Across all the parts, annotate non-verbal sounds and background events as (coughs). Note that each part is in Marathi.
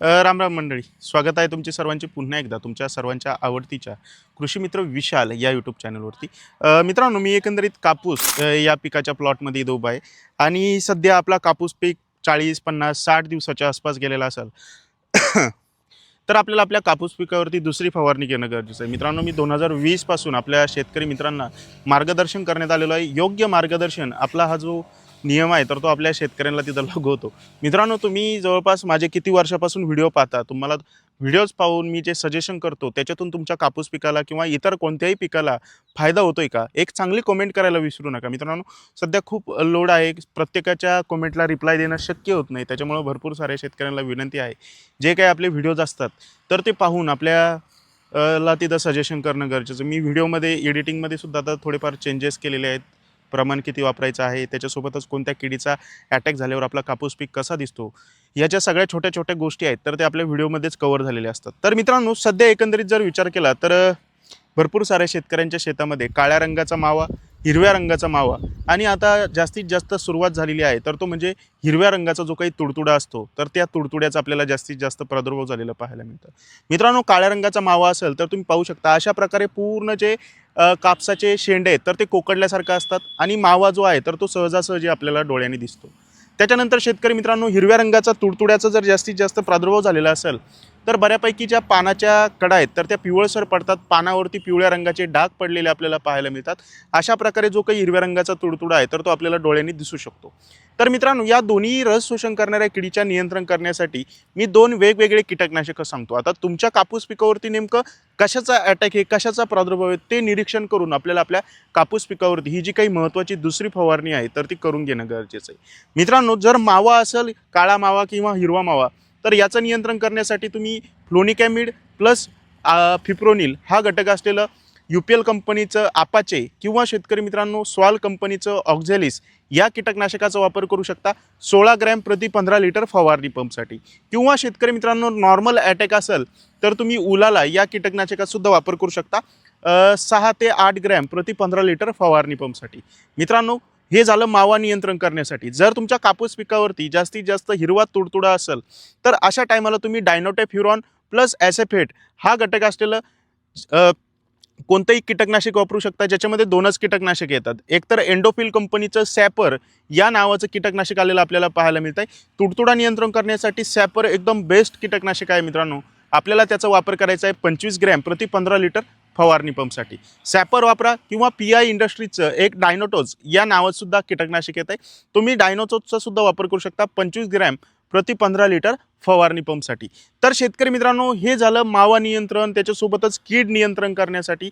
राम राम मंडळी. स्वागत आहे तुमचे सर्वांचे पुन्हा एकदा तुमच्या सर्वांच्या आवडतीच्या कृषी मित्र विशाल या यूट्यूब चॅनलवरती मित्रांनो मी एकंदरीत कापूस या पिकाच्या प्लॉटमध्ये इथं उभा आहे. आणि सध्या आपला कापूस पीक चाळीस पन्नास साठ दिवसाच्या आसपास गेलेला असेल. (coughs) तर आपल्याला आपल्या कापूस पिकावरती दुसरी फवारणी घेणं गरजेचं आहे. मित्रांनो मी दोन हजार वीसपासून आपल्या शेतकरी मित्रांना मार्गदर्शन करण्यात आलेलं आहे. योग्य मार्गदर्शन आपला हा जो नियम आहे तर तो आपल्या शेतकऱ्यांना तिथं लागू होतो मित्रांनो तुम्ही जवळपास माझे किती वर्षापासून व्हिडिओ पाहता तुम्हाला व्हिडिओज पाहून मी जे सजेशन करतो त्याच्यातून तुमच्या कापूस पिकाला किंवा इतर कोणत्याही पिकाला फायदा होतोय का? एक चांगली कमेंट करायला विसरू नका. मित्रांनो सध्या खूप लोड आहे. प्रत्येकाच्या कमेंटला रिप्लाय देणं शक्य होत नाही. त्याच्यामुळं भरपूर साऱ्या शेतकऱ्यांना विनंती आहे. जे काही आपले व्हिडिओज असतात तर ते पाहून आपल्या ला तिथं सजेशन करणं गरजेचं. मी व्हिडिओमध्ये एडिटिंगमध्ये सुद्धा आता थोडेफार चेंजेस केलेले आहेत. प्रमाण किती वापरायचं आहे त्याच्यासोबतच कोणत्या किडीचा अटॅक झाल्यावर आपला कापूस पीक कसा दिसतो ह्याच्या सगळ्या छोट्या छोट्या गोष्टी आहेत तर ते आपल्या व्हिडिओमध्येच कवर झालेले असतात. तर मित्रांनो सध्या एकंदरीत जर विचार केला तर भरपूर साऱ्या शेतकऱ्यांच्या शेतामध्ये काळ्या रंगाचा मावा हिरव्या रंगाचा मावा आणि आता जास्तीत जास्त सुरुवात झालेली आहे तर तो म्हणजे हिरव्या रंगाचा जो काही तुडतुडा असतो तर त्या तुडतुड्याचा आपल्याला जास्तीत जास्त प्रादुर्भाव झालेला पाहायला मिळतं. मित्रांनो काळ्या रंगाचा मावा असेल तर तुम्ही पाहू शकता अशा प्रकारे पूर्ण जे कापसाचे शेंडे आहेत तर ते कोकडल्यासारखं असतात आणि मावा जो आहे तर तो सहजासहजी आपल्याला डोळ्याने दिसतो. त्याच्यानंतर शेतकरी मित्रांनो हिरव्या रंगाचा तुडतुड्याचा जर जास्तीत जास्त प्रादुर्भाव झालेला असेल तर बऱ्यापैकी ज्या पानाच्या कडा आहेत तर त्या पिवळसर पडतात. पानावरती पिवळ्या रंगाचे डाग पडलेले आपल्याला पाहायला मिळतात. अशा प्रकारे जो काही हिरव्या रंगाचा तुडतुडा आहे तर तो आपल्याला डोळ्यांनी दिसू शकतो. तर मित्रांनो या दोन्ही रस शोषण करणाऱ्या किडीच्या नियंत्रण करण्यासाठी मी दोन वेगवेगळे कीटकनाशकं सांगतो. आता तुमच्या कापूस पिकावरती नेमकं कशाचा अटॅक आहे कशाचा प्रादुर्भाव आहे ते निरीक्षण करून आपल्याला आपल्या कापूस पिकावरती ही जी काही महत्त्वाची दुसरी फवारणी आहे तर ती करून घेणं गरजेचं आहे. मित्रांनो जर मावा असेल काळा मावा किंवा हिरवा मावा तर याचं नियंत्रण करण्यासाठी तुम्ही फ्लोनिकॅमिड प्लस फिप्रोनिल हा घटक असलेलं यू पी एल कंपनीचं आपाचे किंवा शेतकरी मित्रांनो स्वाल कंपनीचं ऑक्झेलिस या कीटकनाशकाचा वापर करू शकता सोळा ग्रॅम प्रति पंधरा लिटर फवारणी पंपसाठी. किंवा शेतकरी मित्रांनो नॉर्मल अटॅक असेल तर तुम्ही उलाला या कीटकनाशकाचा सुद्धा वापर करू शकता सहा ते आठ ग्रॅम प्रति पंधरा लिटर फवारणी पंपसाठी. मित्रांनो हे झालं मावा नियंत्रण करण्यासाठी. जर तुमच्या कापूस पिकावरती जास्तीत जास्त हिरवा तुडतुडा असेल तर अशा टायमाला तुम्ही डायनोटेफ्युरॉन प्लस ॲसेफेट हा घटक असलेलं कोणतंही कीटकनाशक वापरू शकता ज्याच्यामध्ये दोनच कीटकनाशक येतात. एकतर एंडोफिल कंपनीचं सॅपर या नावाचं कीटकनाशक आलेलं आपल्याला पाहायला मिळतं आहे तुडतुडा नियंत्रण करण्यासाठी सॅपर एकदम बेस्ट कीटकनाशक आहे मित्रांनो. आपल्याला त्याचा वापर करायचा आहे पंचवीस ग्रॅम प्रति पंधरा लिटर फवारणी पंपसाठी. सॅपर वापरा किंवा पी आय इंडस्ट्रीजचं एक डायनोटोज या नावात सुद्धा कीटकनाशक येत आहे तुम्ही डायनोटोजचा सुद्धा वापर करू शकता. पंचवीस ग्रॅम प्रति पंधरा लिटर फवारणी पंपसाठी. तर शेतकरी मित्रांनो हे झालं मावा नियंत्रण त्याच्यासोबतच कीड नियंत्रण करण्यासाठी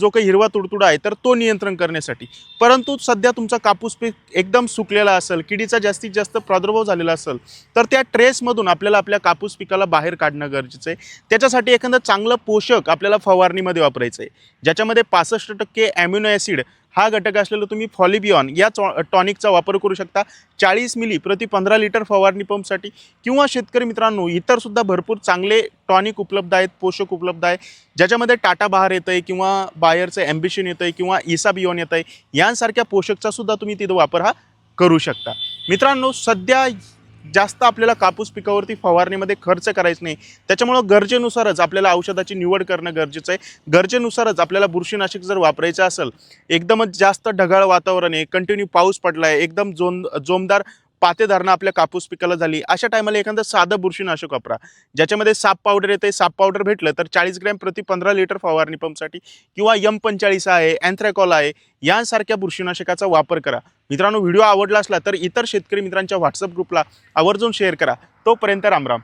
जो काही हिरवा तुडतुडा आहे तर तो नियंत्रण करण्यासाठी. परंतु सध्या तुमचा कापूस पीक एकदम सुकलेला असेल किडीचा जास्तीत जास्त प्रादुर्भाव झालेला असेल तर त्या ट्रेसमधून आपल्याला आपल्या कापूस पिकाला बाहेर काढणं गरजेचं आहे. त्याच्यासाठी एखादं चांगलं पोषक आपल्याला फवारणीमध्ये वापरायचं आहे. ज्याच्यामध्ये पासष्ट टक्के ॲम्युनो ॲसिड हा घटक असलेलं तुम्ही फॉलिबियॉन या टॉनिकचा वापर करू शकता. चाळीस मिली प्रति पंधरा लिटर फवारणी पंपसाठी किंवा शेतकरी मित्रांनो इतरसुद्धा भरपूर चांगले टॉनिक उपलब्ध आहेत पोषक उपलब्ध आहे. ज्याच्यामध्ये टाटा बहार येतं आहे किंवा बायरचं ॲम्बिशन येतं आहे किंवा इसाबियॉन येतं आहे यांसारख्या पोषकचासुद्धा तुम्ही तिथं वापर हा करू शकता. मित्रांनो सध्या जास्त आपल्याला कापूस पिकावरती फवारणीमध्ये खर्च करायचं नाही. त्याच्यामुळं गरजेनुसारच आपल्याला औषधाची निवड करणं गरजेचं आहे. गरजेनुसारच आपल्याला बुरशीनाशक जर वापरायचं असेल एकदमच जास्त ढगाळ वातावरण आहे कंटिन्यू पाऊस पडला आहे एकदम जोम जोमदार पातेधारणं आपल्या कापूस पिकाला झाली. अशा टायमाला एखादं साधं बुरशीनाशक वापरा. ज्याच्यामध्ये साप पावडर येते साप पावडर भेटलं तर चाळीस ग्रॅम प्रति पंधरा लिटर फवारणी पंपसाठी किंवा यम पंचाळीस आहे अँथ्रॅकॉल आहे यांसारख्या बुरशीनाशकाचा वापर करा. मित्रांनो व्हिडिओ आवडला असला तर इतर शेतकरी मित्रांच्या व्हॉट्सअप ग्रुपला आवर्जून शेअर करा. तोपर्यंत रामराम.